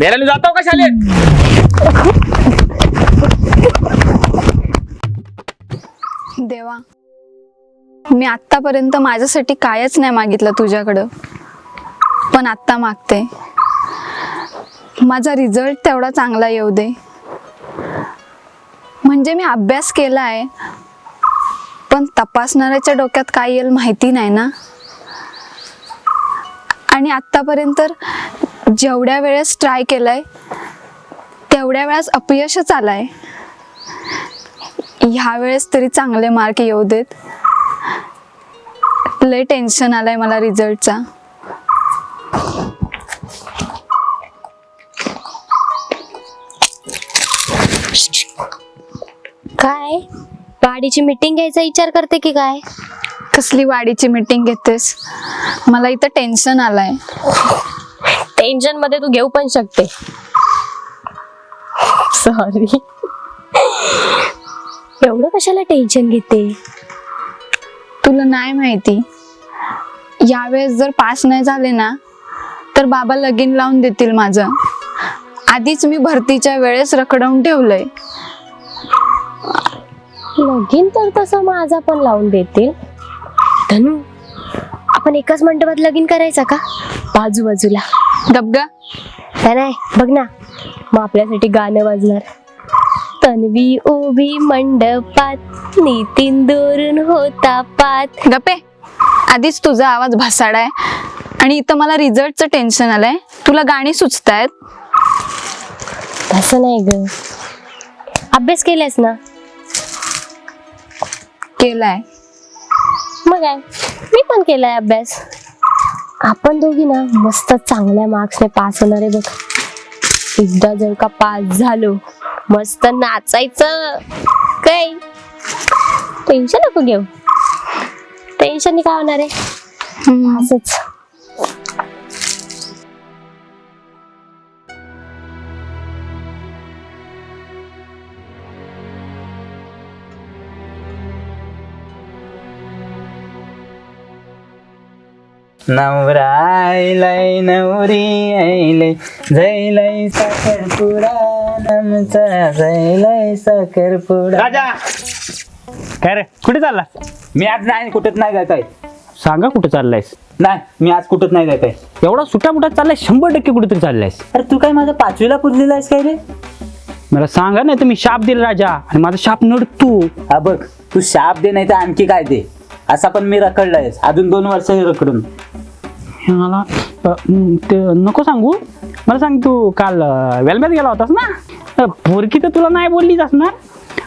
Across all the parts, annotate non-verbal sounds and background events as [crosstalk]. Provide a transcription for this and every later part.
सोय जातो का शाळेत? देवा मी आतापर्यंत माझ्यासाठी कायच नाही मागितलं तुझ्याकडं. पण आत्ता मागते. माझा रिझल्ट तेवढा चांगला येऊ दे. म्हणजे मी अभ्यास केला आहे पण तपासणाऱ्याच्या डोक्यात काय येईल माहिती नाही ना? आणि आत्तापर्यंत जेवढ्या वेळेस ट्राय केलंय तेवढ्या वेळेस अपयशच आलाय. ह्या वेळेस तरी चांगले मार्क येऊ देत. लय टेन्शन आलंय मला रिझल्टचा काय? वाडीची मीटिंग घ्यायचा विचार करते की काय? कसली वाडीची मीटिंग घेतेस? मला इथं टेन्शन आलंय. टेन्शनमध्ये तू घेऊ पण शकते. सॉरी एवढं कशाला टेन्शन घेते? तुला नाही माहिती. यावेळेस जर पास नाही झाले ना तर बाबा लगीन लावून देतील माझं. आधीच मी भरतीच्या वेळेस रखडवून ठेवलंय. लगीन तर तसं माझा पण लावून देतील. धनू आपण एकाच मंडपात लगीन करायचा का? बाजू बाजूला नाही नाही बघ ना. मग आपल्यासाठी गाणं वाजणार. तन्वी उभी मंडपात नितीन दोरून होता पात. गपे आधीच तुझा आवाज भसाडाय. आणि इथं मला रिझल्टचं टेन्शन आलंय. तुला गाणी सुचतायत. तसं नाही ग. अभ्यास केलास ना? केलाय. मग काय? मी पण केलाय अभ्यास. आपण दोघी ना मस्त चांगल्या मार्क्सने पास होणार आहे बघ. एकदा जर का पास झालो मस्त नाचायचं. काय? टेन्शन नको घेऊ. टेन्शन काय होणार आहे. असंच नवरा आयलाय नवरी आयले जैलय साखरपुडा नमचा जैलय साखरपुडा. राजा! काय रे कुठे चालला? मी आज नाही कुठंच नाही जात आहे सांगा कुठे चाललायस? नाही मी आज कुठंच नाही जात आहे एवढा सुटा मुठा चाललाय शंभर टक्के कुठेतरी चाललायस. अरे तू काय माझ्या पाचवीला पुजलेला आहेस काय रे? मला सांगा नाही तर मी शाप दिला राजा आणि माझा शाप नड तू. हा बघ तू शाप दे नाही तर आणखी काय दे? असा पण मी रखडलायस अजून दोन वर्ष रखडून. हे मला अ, म, ते नको सांगू. मला सांग तू काल वेलम्यात गेला होतास ना? अ, पोरकी तर तुला नाही बोललीच असणार.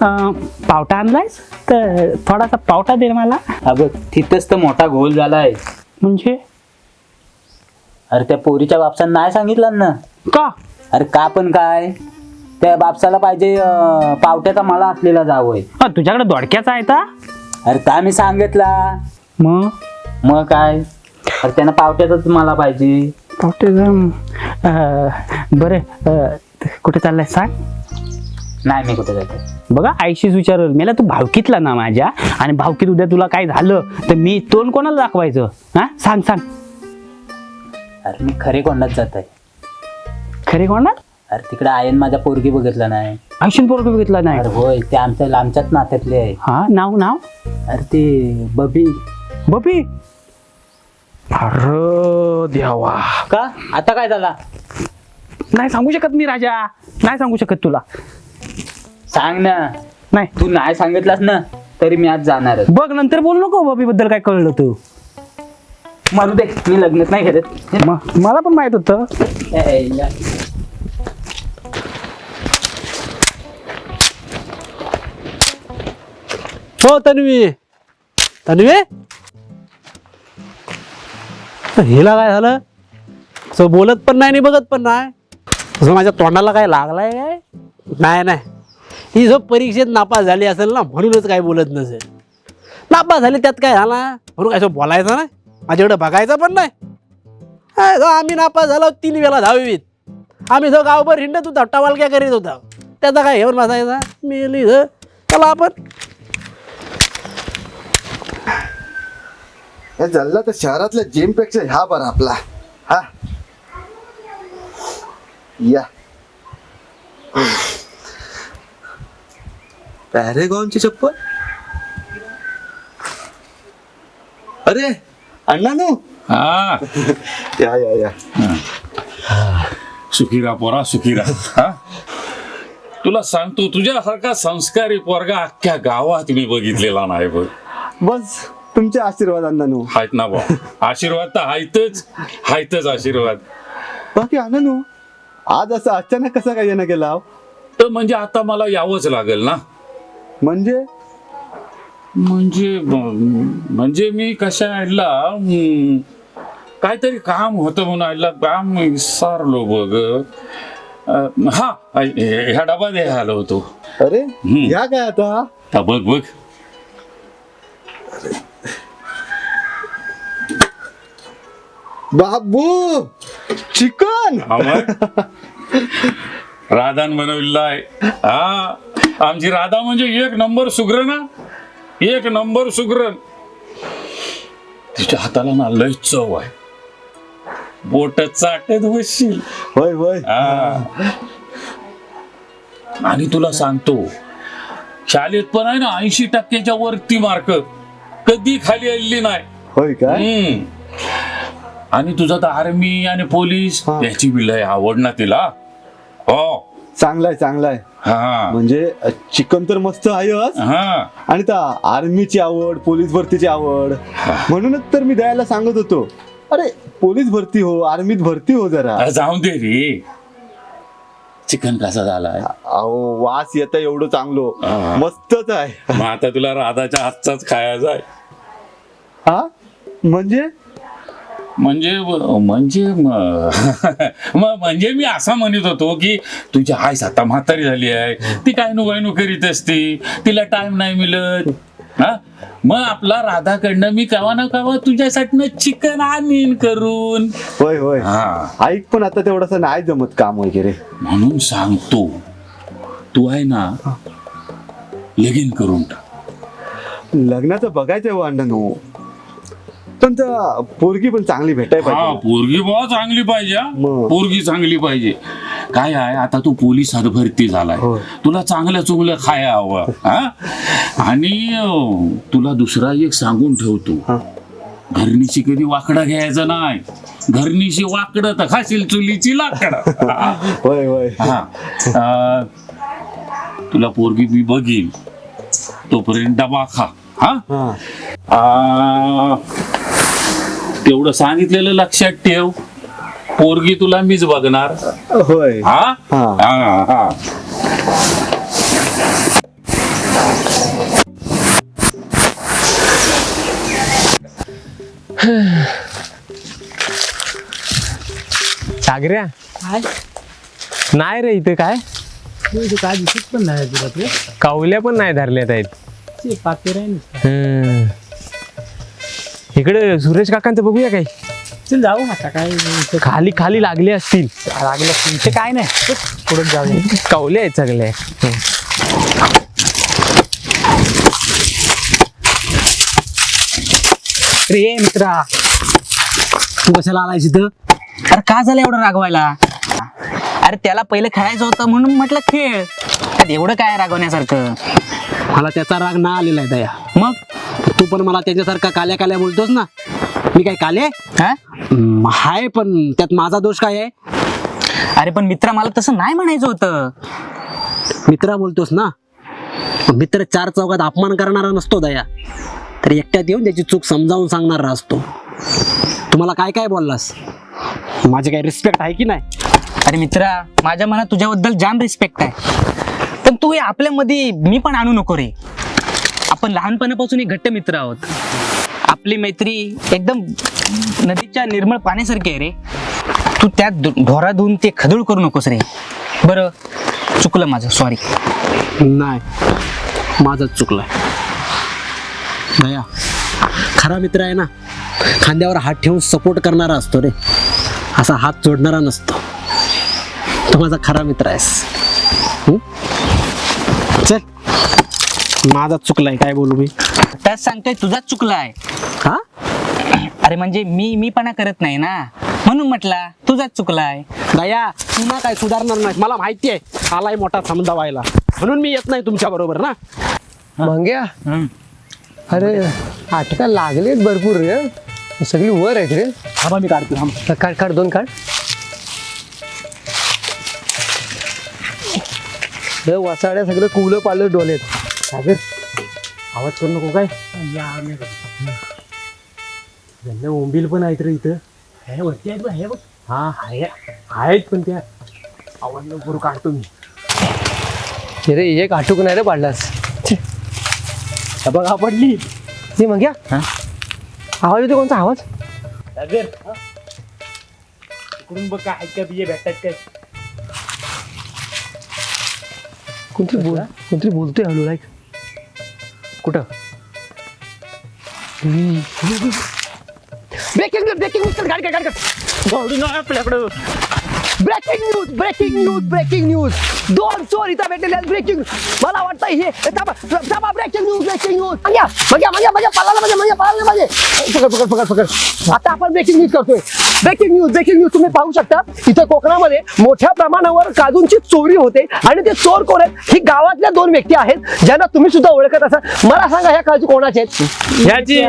अ, पावटा आणलायस? तर थोडासा पावटा दे मला. हा बघ तिथंच तर मोठा घोल झालाय म्हणजे? अरे त्या पोरीच्या बापसानं नाही सांगितलं ना? का? अरे का पण काय? त्या बापसाला पाहिजे अं, पावट्याचा मला असलेला जावंय अ, तुझ्याकडे दोडक्याचा आहे का अरे का मी सांगितला? मग? मग काय? अरे त्यानं पावट्याचाच मला पाहिजे. पावट्याचा अ, बरं कुठे चाललाय सांग? नाही मी कुठे जातो? बघा आईशीच विचारल. मला तू भावकीतला ना माझ्या. आणि भावकीत उद्या तुला काय झालं तर मी तोंड कोणाला दाखवायचं? हा? सांग सांग. अरे मी खरे कोंडात जात आहे खरे कोणाला अरे तिकडे आयन माझ्या पोरगी बघितला नाही. आयुष्यन पोरग बघितला नाही? अरे होय ते आमच्या लांबच्याच नात्यातले आहे. हा नाव नाव? अरे ते बबी. बबी? अरे देवा. का? आता काय झाला? नाही सांगू शकत मी राजा. नाही सांगू शकत तुला. सांग ना. नाही. तू नाही सांगितलास ना तरी मी आज जाणारच बघ नंतर बोलू नको बबी बद्दल काय कळलं तू. म्हणू दे मी लग्नच नाही करत म- मला पण माहीत होतं. ए, या. हो तन्वी. तन्वी? हिला काय झालं? असं बोलत पण नाही आणि बघत पण नाही. असं माझ्या तोंडाला काय लागलाय काय? नाही नाही. ही जो परीक्षेत नापास झाली असेल ना म्हणूनच काय बोलत नसेल. नापास झाली त्यात काय झाला? म्हणून काय असं बोलायचं नाही? माझ्याकडे बघायचं पण नाही. आम्ही नापास झालो तीन वेळा दहावीत. आम्ही जो गावभर हिंडत होता टवालक्या करीत होता. त्याचा काय घेऊन बसायचा? मेली त्याला चला आपण. हे जल्ला तर शहरातल्या जिमपेक्षा ह्या बरा आपला. हा. या. पॅरेगॉनची चप्पल? अरे अण्णा नो हा. या या या. सुखीरा पोरा सुखीरा. हा. तुला सांगतो तुझ्यासारखा संस्कारी पोरगा अख्ख्या गावात मी बघितलेला नाही बघ. बस. तुमचे आशीर्वाद अण्णा नो. आहेत ना बा आशीर्वाद तर आहेतच आहेतच आशीर्वाद. बाकी नो. आज असं अचानक कसा काय येणं केला तर म्हणजे आता मला यावंच लागेल ना. म्हणजे? म्हणजे म्हणजे मी कशा हम्म, काहीतरी काम होतं म्हणून आडला काम विसरलो बघ. अं, हा ह्या डबा द्यायला आलो होतो. अरे या काय आता? आता बघ बघ. बाबू! चिकन! राधान बनवलेला आहे हा आमची राधा म्हणजे एक नंबर सुग्रण ना एक नंबर सुग्रण. तिच्या हाताला ना लय चव आहे. बोट चाटत बसशील. होय होय. हा. आणि तुला सांगतो शाळेत पण आहे ना ऐंशी टक्क्याच्या वरती मार्क कधी खाली आलेली नाही. होय काय हम्म. आणि तुझा तर आर्मी आणि पोलीस हा. याची बी लय आवड ना तिला. हो. चांगलाय चांगलाय. हा. म्हणजे चिकन तर मस्त आहेच हा. आणि त्या आर्मीची आवड पोलीस भरतीची आवड म्हणूनच तर मी द्यायला सांगत होतो. अरे पोलीस भरती हो आर्मीत भरती हो जरा. अरे जाऊन दे रे. चिकन कसा झालाय? अहो वास येत एवढं चांगलो. हा. मस्तच आहे. मग आता तुला राधाच्या हातचाच खायचा आहे. हा? म्हणजे? म्हणजे म्हणजे [laughs] म्हणजे मी असं म्हणत होतो की तुझी आईस आता म्हातारी झाली आहे. ती काय नु काय नु करीत असते? तिला टाइम नाही मिळत. हा? मग आपला राधाकडनं मी कवा ना कवा तुझ्यासाठी चिकन आणीन करून. होय होय. हा. ऐक पण आता तेवढंसं नाही जमत काम वगैरे. म्हणून सांगतो तू आहे ना लगीन करून टाक. लग्नाचं बघायचं हो अण्णानो पण त्या पोरगी पण चांगली भेटाय हा पाहिजे. पोरगी बाबा चांगली पाहिजे हा. मग. पोरगी चांगली पाहिजे. काय आहे आता तू पोलिसात भरती झालाय. तुला चांगलं चुंगलं खाया हवं हा. आणि अं, तुला दुसरा एक सांगून ठेवतो. घरणीशी कधी वाकडं घ्यायचं नाही. घरणीशी वाकडं तर खाशील चुलीची लाकडं. [laughs] हा. हा. अं, तुला पोरगी मी बघीन. तोपर्यंत डबा खा हा. हा. आ, तेवढं सांगितलेलं लक्षात ठेव. पोरगी तुला मीच बघणार. होय. हा? हा. हा हा. सागऱ्या. नाही रे इथे काय? काय दिसत पण नाही कावल्या पण नाही धरल्यात आहेत. ते पातेर आहे नुसतं. हम्म. इकडे सुरेश काकांचं बघूया काय चल जाऊ आता काय इथं खाली खाली लागले असतील. लागलं तुमचे काय नाही. पुढे जाऊया कावले आहेत सगळे. रे मित्रा. तू कशाला आलायस इथं? अरे का झालं एवढं रागवायला? अरे त्याला पहिलं खेळायचं होतं म्हणून म्हटलं खेळ. त्यात एवढं काय रागवण्यासारखं? मला त्याचा राग ना आलेला आहे दया. मग? तू पण मला त्याच्यासारखा काल्या काल्या बोलतोस ना. मी काय काले? हा? हाय पण त्यात माझा दोष काय आहे? अरे पण मित्रा मला तसं नाही म्हणायचं होतं. मित्रा बोलतोस ना? पण मित्र चार चौकात अपमान करणारा नसतो दया. तर एकट्यात येऊन त्याची चूक समजावून सांगणारा असतो. तुम्हाला काय काय बोललास? माझे काय रिस्पेक्ट आहे की नाही? अरे मित्रा माझ्या मनात तुझ्याबद्दल जाम रिस्पेक्ट आहे. पण तू हे आपल्यामध्ये मी पण आणू नको रे. आपण लहानपणापासून एक घट्ट मित्र आहोत. आपली मैत्री एकदम नदीच्या निर्मळ पाण्यासारखी आहे रे. तू त्यात ढोरा धुवून ते खदूळ करू नकोस रे. बरं चुकलं माझं सॉरी नाही माझंच चुकलं दया खरा मित्र आहे ना खांद्यावर हात ठेवून सपोर्ट करणारा असतो रे. असा हात जोडणारा नसतो. तू माझा खरा मित्र आहेस. चल. माझाच चुकलाय काय बोलू मी? त्याच सांगतोय तुझाच चुकला आहे हा? अरे म्हणजे मी मी पणा करत नाही ना. म्हणून म्हटला तुझाच चुकलाय. दया पुन्हा काय सुधारणार नाही? मला माहिती आहे आलाय मोठा समजा व्हायला. म्हणून मी येत नाही तुमच्या बरोबर ना? मंग्या अरे आटका लागलेत भरपूर रे सगळी वर आहेत रे. थांबा मी काढतो थांब. काढ काढ दोन काढ. हे वसाड्या सगळं कुलं पालं डोलेत. सागर आवाज करू नको काय? त्यांना मोबिल पण आहेत रे इथं. हे वरती आहेत बघ हे बघ. हा आहे. आहेत पण त्या. आवाज नको काढतो मी. रे एक आटूक नाही रे पाडलास. बघ हा पडली. ती मंग्या आवाज येतो कोणता आवाज? सागर इकडून बघ काय का बिये भेटतात काय? कोणतरी बोल कोणतरी बोलतोय हॅलो लाईक कुठं? ब्रेकिंग न्यूज ब्रेकिंग न्यूज गाडी गाडी गाडी आपल्याकडं. Breaking news breaking news breaking news दोन चोर इथं भेटलेले आहेत ब्रेकिंग मला वाटतं हे थांबा ब्रेकिंग न्यूज ब्रेकिंग न्यूज मग्या मग्या मग्या पळाला म्हणजे मग्या पळाला म्हणजे पकड पकड पकड पकड. आता आपण ब्रेकिंग न्यूज करतोय. ब्रेकिंग न्यूज ब्रेकिंग न्यूज तुम्ही पाहू शकता. इथे कोकणामध्ये मोठ्या प्रमाणावर काजूंची चोरी होते आणि ते चोर कोण आहेत? ही गावातल्या दोन व्यक्ती आहेत ज्यांना तुम्ही सुद्धा ओळखत असाल. मला सांगा ह्या काजू कोणाचे आहेत? ह्याची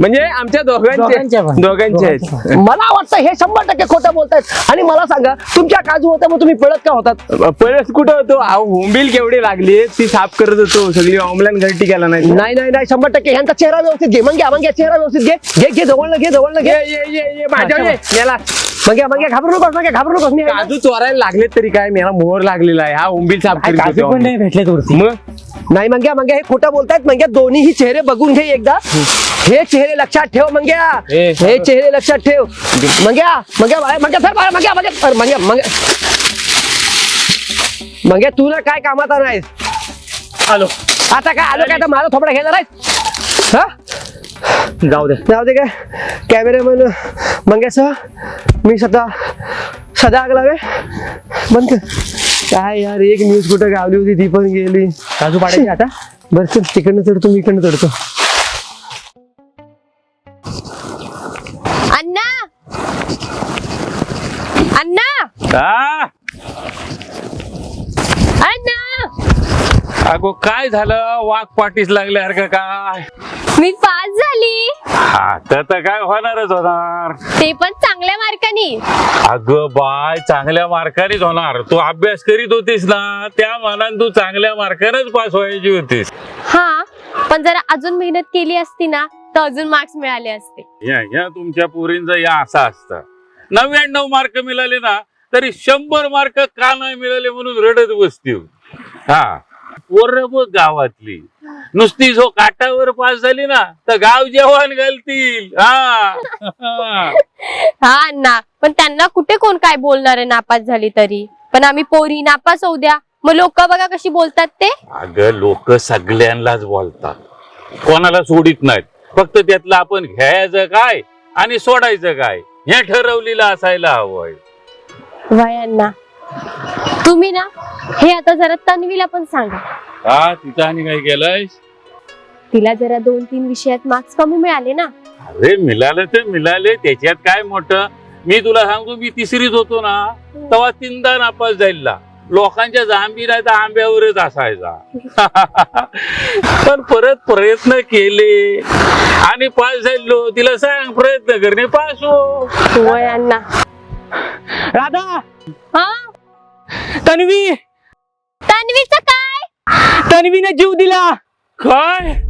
म्हणजे आमच्या दोघांचे दोघांचे आहेत. मला वाटतं हे शंभर टक्के खोटं बोलतायत. आणि मला सांगा तुमच्या काजू होत्या मग तुम्ही पळत का होतात? परत कुठं होतो? अहो, होंबील केवढी लागली ती साफ करत होतो. सगळी ऑमलाईन घरटी केला नाही नाही नाही नाही शंभर टक्के. ह्यांचा चेहरा व्यवस्थित घे. मग घ्या मग घ्या चेहरा व्यवस्थित घे. घे घे जवळ घे जवळ घे. ये ये ये ये माझ्यावर ये. याला. मग घ्या मग घ्या घाबरू नकोस मग घ्या घाबरू नकोस मी आहे ना. काजू चोरायला लागले तरी काय? मला मोहर लागलेला आहे. हा होंबील साफ करीत होते ऑमलेट. भेटले मग? नाही मग घ्या मग घ्या हे खोटं बोलतायत मग घ्या दोन्ही चेहरे बघून घे एकदा. हे चेहरे लक्षात ठेव मग घ्या हे, हे चेहरे लक्षात ठेव. मग घ्या मग घ्या मग घ्या सर मग घ्या मग घ्या मग घ्या मग मग घ्या तू ना काय कामाचा नाही आलो. आता काय आलो काय? तर माझा थोपडा घेणार आहे हा? जाऊ दे. जाऊ दे काय कॅमेरामॅन मंग्यासह मी स्वतः सदा आग लावे बंद काय यार एक न्यूज कुठं गावली होती ती पण गेली. काजू पाडायची आता? बरं चल तिकडनं चढतो मी इकडनं चढतो. अण्णा! अण्णा! आ, अण्णा! अगो काय झालं? वाघ पाठीस लागल्यासारखं काय? मी पास झाली. आता तर काय होणारच होणार. ते पण चांगल्या मार्कानी. अगं बाय चांगल्या मार्कानेच होणार. तू अभ्यास करीत होतीस ना त्या मानाने तू चांगल्या मार्कानेच पास व्हायची होतीस. हा पण जरा अजून मेहनत केली असती ना तर अजून मार्क्स मिळाले असते. या या तुमच्या पोरींचं या असं असतं. नव्याण्णव मार्क मिळाले ना तरी शंभर मार्क का नाही मिळाले म्हणून रडत बसतील हा. पोरं बघ गावातली. नुसती जो काटावर पास झाली ना तर गाव जेवण घालतील. हा. [laughs] हा अण्णा पण त्यांना कुठे कोण काय बोलणार आहे नापास झाली तरी? पण आम्ही पोरी नापास होऊ द्या. मग लोक बघा कशी बोलतात ते. अगं लोक सगळ्यांनाच बोलतात. कोणाला सोडित नाहीत. फक्त त्यातलं आपण घ्यायचं काय आणि सोडायचं काय? हे ठरवलेलं असायला हवंय. वय अण्णा तुम्ही ना हे आता जरा तन्वीला पण सांगा. हा तिथं आणि काय केलंय तिला जरा दोन तीन विषयात मार्क्स कमी मिळाले ना. अरे मिळालं तर मिळाले त्याच्यात काय मोठं? मी तुला सांगतो मी तिसरीत होतो ना तेव्हा तीनदा नापास जायला लोकांच्या जांबी नाही तर आंब्यावरच असायचा. [laughs] पण परत प्रयत्न केले आणि पास झालो. तिला सांग प्रयत्न करणे पास हो अण्णा. राधा! हा? तन्वी! तन्वीचं काय? तन्वीने जीव दिला. काय?